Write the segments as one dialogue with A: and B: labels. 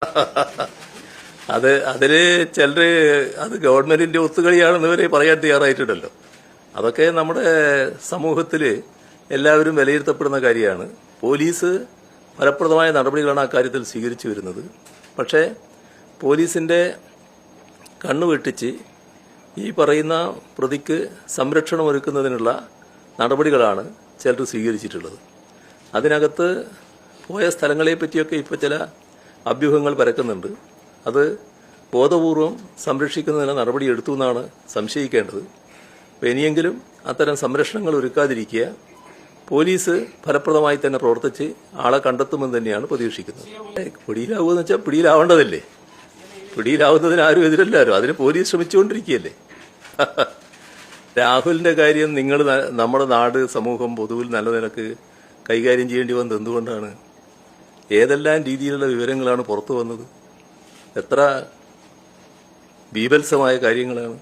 A: അത് അതിൽ ചിലർ അത് ഗവൺമെന്റിന്റെ ഒത്തുകളിയാണെന്ന് വരെ പറയാൻ തയ്യാറായിട്ടുണ്ടല്ലോ. അതൊക്കെ നമ്മുടെ സമൂഹത്തിൽ എല്ലാവരും വിലയിരുത്തപ്പെടുന്ന കാര്യമാണ്. പോലീസ് ഫലപ്രദമായ നടപടികളാണ് ആ കാര്യത്തിൽ സ്വീകരിച്ചു വരുന്നത്. പക്ഷേ പോലീസിന്റെ കണ്ണു വെട്ടിച്ച് ഈ പറയുന്ന പ്രതിക്ക് സംരക്ഷണം ഒരുക്കുന്നതിനുള്ള നടപടികളാണ് ചിലർ സ്വീകരിച്ചിട്ടുള്ളത്. അതിനകത്ത് പോയ സ്ഥലങ്ങളെ പറ്റിയൊക്കെ ഇപ്പോൾ ചില അഭ്യൂഹങ്ങൾ പരക്കുന്നുണ്ട്. അത് ബോധപൂർവം സംരക്ഷിക്കുന്നതിന് നടപടി എടുത്തു എന്നാണ് സംശയിക്കേണ്ടത്. ഇനിയെങ്കിലും അത്തരം സംരക്ഷണങ്ങൾ ഒരുക്കാതിരിക്കുക. പോലീസ് ഫലപ്രദമായി തന്നെ പ്രവർത്തിച്ച് ആളെ കണ്ടെത്തുമെന്ന് തന്നെയാണ് പ്രതീക്ഷിക്കുന്നത്. പിടിയിലാവുമെന്ന് വെച്ചാൽ പിടിയിലാവേണ്ടതല്ലേ? പിടിയിലാവുന്നതിന് ആരും എതിരല്ലാരും? അതിന് പോലീസ് ശ്രമിച്ചുകൊണ്ടിരിക്കുകയല്ലേ? രാഹുലിന്റെ കാര്യം നിങ്ങൾ നമ്മുടെ നാട് സമൂഹം പൊതുവിൽ നല്ല നിലയ്ക്ക് കൈകാര്യം ചെയ്യേണ്ടി വന്നത് എന്തുകൊണ്ടാണ്? ഏതെല്ലാം രീതിയിലുള്ള വിവരങ്ങളാണ് പുറത്തു വന്നത്? എത്ര ബീഭത്സമായ കാര്യങ്ങളാണ്?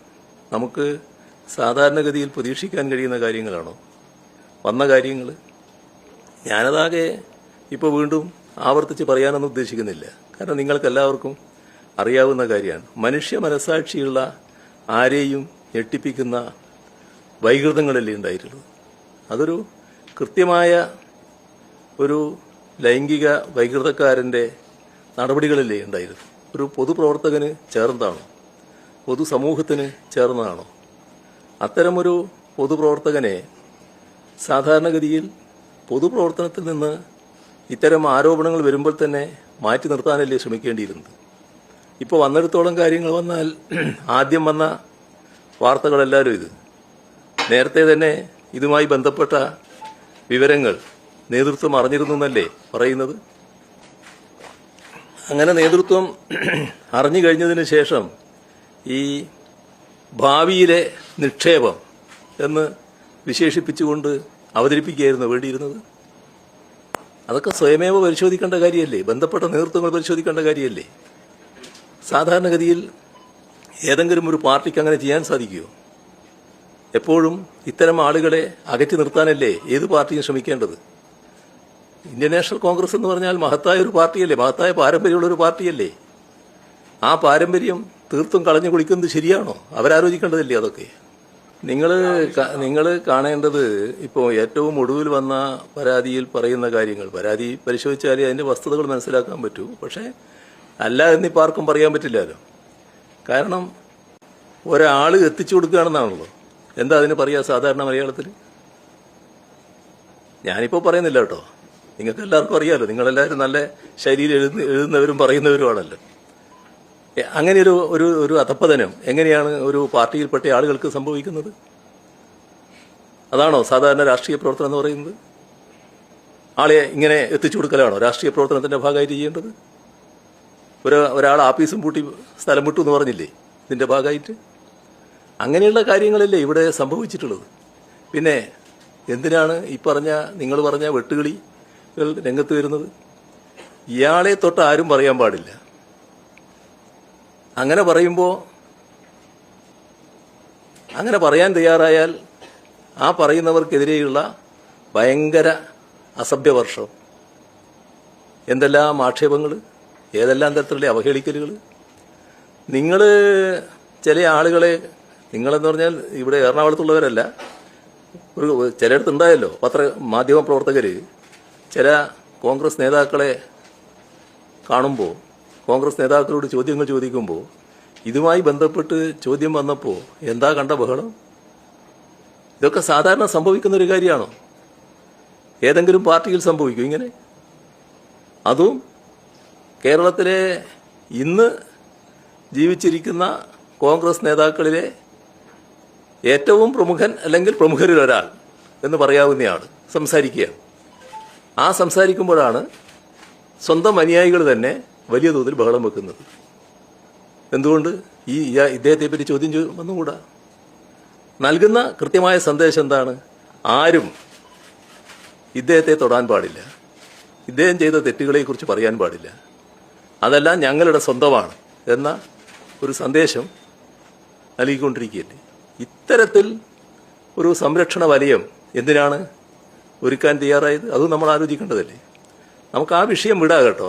A: നമുക്ക് സാധാരണഗതിയിൽ പ്രതീക്ഷിക്കാൻ കഴിയുന്ന കാര്യങ്ങളാണോ? വന്ന കാര്യങ്ങൾ ഞാനതാകെ ഇപ്പോൾ വീണ്ടും ആവർത്തിച്ച് പറയാനൊന്നും ഉദ്ദേശിക്കുന്നില്ല. കാരണം നിങ്ങൾക്കെല്ലാവർക്കും അറിയാവുന്ന കാര്യമാണ്. മനുഷ്യ മനസാക്ഷിയുള്ള ആരെയും ഞെട്ടിപ്പിക്കുന്ന വൈകൃതങ്ങളല്ലേ ഉണ്ടായിട്ടുള്ളത്? അതൊരു കൃത്യമായ ഒരു ലൈംഗിക വൈകൃതക്കാരന്റെ നടപടികളല്ലേ ഉണ്ടായിരുന്നു. ഒരു പൊതുപ്രവർത്തകന് ചേർന്നതാണോ? പൊതുസമൂഹത്തിന് ചേർന്നതാണോ? അത്തരമൊരു പൊതുപ്രവർത്തകനെ സാധാരണഗതിയിൽ പൊതുപ്രവർത്തനത്തിൽ നിന്ന് ഇത്തരം ആരോപണങ്ങൾ വരുമ്പോൾ തന്നെ മാറ്റി നിർത്താനല്ലേ ശ്രമിക്കേണ്ടിയിരുന്നത്? ഇപ്പോൾ വന്നിടത്തോളം കാര്യങ്ങൾ വന്നാൽ ആദ്യം വന്ന വാർത്തകളെല്ലാവരും ഇത്. നേരത്തെ തന്നെ ഇതുമായി ബന്ധപ്പെട്ട വിവരങ്ങൾ നേതൃത്വം അറിഞ്ഞിരുന്നു എന്നല്ലേ പറയുന്നത്? അങ്ങനെ നേതൃത്വം അറിഞ്ഞു കഴിഞ്ഞതിന് ശേഷം ഈ ഭാവിയിലെ നിക്ഷേപം എന്ന് വിശേഷിപ്പിച്ചുകൊണ്ട് അവതരിപ്പിക്കുകയായിരുന്നു വേണ്ടിയിരുന്നത്. അതൊക്കെ സ്വയമേവ പരിശോധിക്കേണ്ട കാര്യമല്ലേ? ബന്ധപ്പെട്ട നേതൃത്വങ്ങൾ പരിശോധിക്കേണ്ട കാര്യമല്ലേ? സാധാരണഗതിയിൽ ഏതെങ്കിലും ഒരു പാർട്ടിക്ക് അങ്ങനെ ചെയ്യാൻ സാധിക്കുമോ? എപ്പോഴും ഇത്തരം ആളുകളെ അകറ്റി നിർത്താനല്ലേ ഏത് പാർട്ടിയും ശ്രമിക്കേണ്ടത്? ഇന്ത്യൻ നാഷണൽ കോൺഗ്രസ് എന്ന് പറഞ്ഞാൽ മഹത്തായ ഒരു പാർട്ടിയല്ലേ? മഹത്തായ പാരമ്പര്യമുള്ള ഒരു പാർട്ടിയല്ലേ? ആ പാരമ്പര്യം തീർത്തും കളഞ്ഞു കുളിക്കുന്നത് ശരിയാണോ? അവരാലോചിക്കേണ്ടതല്ലേ അതൊക്കെ? നിങ്ങൾ നിങ്ങൾ കാണേണ്ടത് ഇപ്പോൾ ഏറ്റവും ഒടുവിൽ വന്ന പരാതിയിൽ പറയുന്ന കാര്യങ്ങൾ. പരാതി പരിശോധിച്ചാലേ അതിന്റെ വസ്തുതകൾ മനസ്സിലാക്കാൻ പറ്റൂ. പക്ഷേ അല്ല എന്നിപ്പോൾ ആർക്കും പറയാൻ പറ്റില്ലല്ലോ. കാരണം ഒരാൾ എത്തിച്ചു കൊടുക്കുകയാണെന്നാണല്ലോ. എന്താ അതിന് പറയുക സാധാരണ മലയാളത്തിൽ ഞാനിപ്പോൾ പറയുന്നില്ല കേട്ടോ. നിങ്ങൾക്ക് എല്ലാവർക്കും അറിയാമല്ലോ നിങ്ങളെല്ലാവരും നല്ല ശരീരം എഴുതുന്ന എഴുതുന്നവരും പറയുന്നവരുമാണല്ലോ. അങ്ങനെ ഒരു ഒരു ഒരു എങ്ങനെയാണ് ഒരു പാർട്ടിയിൽപ്പെട്ട ആളുകൾക്ക് സംഭവിക്കുന്നത്? അതാണോ സാധാരണ രാഷ്ട്രീയ പ്രവർത്തനം എന്ന് പറയുന്നത്? ആളെ ഇങ്ങനെ എത്തിച്ചു കൊടുക്കലാണോ രാഷ്ട്രീയ പ്രവർത്തനത്തിന്റെ ഭാഗമായിട്ട് ചെയ്യേണ്ടത്? ഒരു ഒരാൾ ആഫീസും പൂട്ടി സ്ഥലം വിട്ടു എന്ന് പറഞ്ഞില്ലേ ഇതിന്റെ ഭാഗമായിട്ട്? അങ്ങനെയുള്ള കാര്യങ്ങളല്ലേ ഇവിടെ സംഭവിച്ചിട്ടുള്ളത്. പിന്നെ എന്തിനാണ് ഈ പറഞ്ഞ നിങ്ങൾ പറഞ്ഞ വെട്ടുകളികൾ രംഗത്ത് വരുന്നത്? ഇയാളെ തൊട്ട് ആരും പറയാൻ പാടില്ല. അങ്ങനെ പറയുമ്പോൾ അങ്ങനെ പറയാൻ തയ്യാറായാൽ ആ പറയുന്നവർക്കെതിരെയുള്ള ഭയങ്കര അസഭ്യവർഷം. എന്തെല്ലാം ആക്ഷേപങ്ങൾ ഏതെല്ലാം തരത്തിലുള്ള അവഹേളിക്കലുകൾ നിങ്ങൾ ചില ആളുകളെ നിങ്ങളെന്ന് പറഞ്ഞാൽ ഇവിടെ എറണാകുളത്തുള്ളവരല്ല ഒരു ചിലയിടത്തുണ്ടായല്ലോ പത്ര മാധ്യമ പ്രവർത്തകർ ചില കോൺഗ്രസ് നേതാക്കളെ കാണുമ്പോൾ കോൺഗ്രസ് നേതാക്കളോട് ചോദ്യങ്ങൾ ചോദിക്കുമ്പോൾ ഇതുമായി ബന്ധപ്പെട്ട് ചോദ്യം വന്നപ്പോൾ എന്താ കണ്ട ബഹളം? ഇതൊക്കെ സാധാരണ സംഭവിക്കുന്ന ഒരു കാര്യമാണോ? ഏതെങ്കിലും പാർട്ടിയിൽ സംഭവിക്കും ഇങ്ങനെ? അതും കേരളത്തിലെ ഇന്ന് ജീവിച്ചിരിക്കുന്ന കോൺഗ്രസ് നേതാക്കളിലെ ഏറ്റവും പ്രമുഖൻ അല്ലെങ്കിൽ പ്രമുഖരിൽ ഒരാൾ എന്ന് പറയാവുന്നയാൾ സംസാരിക്കുകയാണ്. ആ സംസാരിക്കുമ്പോഴാണ് സ്വന്തം അനുയായികൾ തന്നെ വലിയ തോതിൽ ബഹളം വെക്കുന്നത്. എന്തുകൊണ്ട്? ഈ ഇദ്ദേഹത്തെപ്പറ്റി ഇദ്ദേഹത്തെ പറ്റി ചോദ്യം വന്നുകൂടാ? നൽകുന്ന കൃത്യമായ സന്ദേശം എന്താണ്? ആരും ഇദ്ദേഹത്തെ തൊടാൻ പാടില്ല. ഇദ്ദേഹം ചെയ്ത തെറ്റുകളെക്കുറിച്ച് പറയാൻ പാടില്ല. അതെല്ലാം ഞങ്ങളുടെ സ്വന്തമാണ് എന്ന ഒരു സന്ദേശം നൽകിക്കൊണ്ടിരിക്കുകയല്ലേ? ഇത്തരത്തിൽ ഒരു സംരക്ഷണ വലയം എന്തിനാണ്? ഒരുക്കാൻ തയ്യാറായത്? അതും നമ്മൾ ആലോചിക്കേണ്ടതല്ലേ? നമുക്ക് ആ വിഷയം വിടാം കേട്ടോ.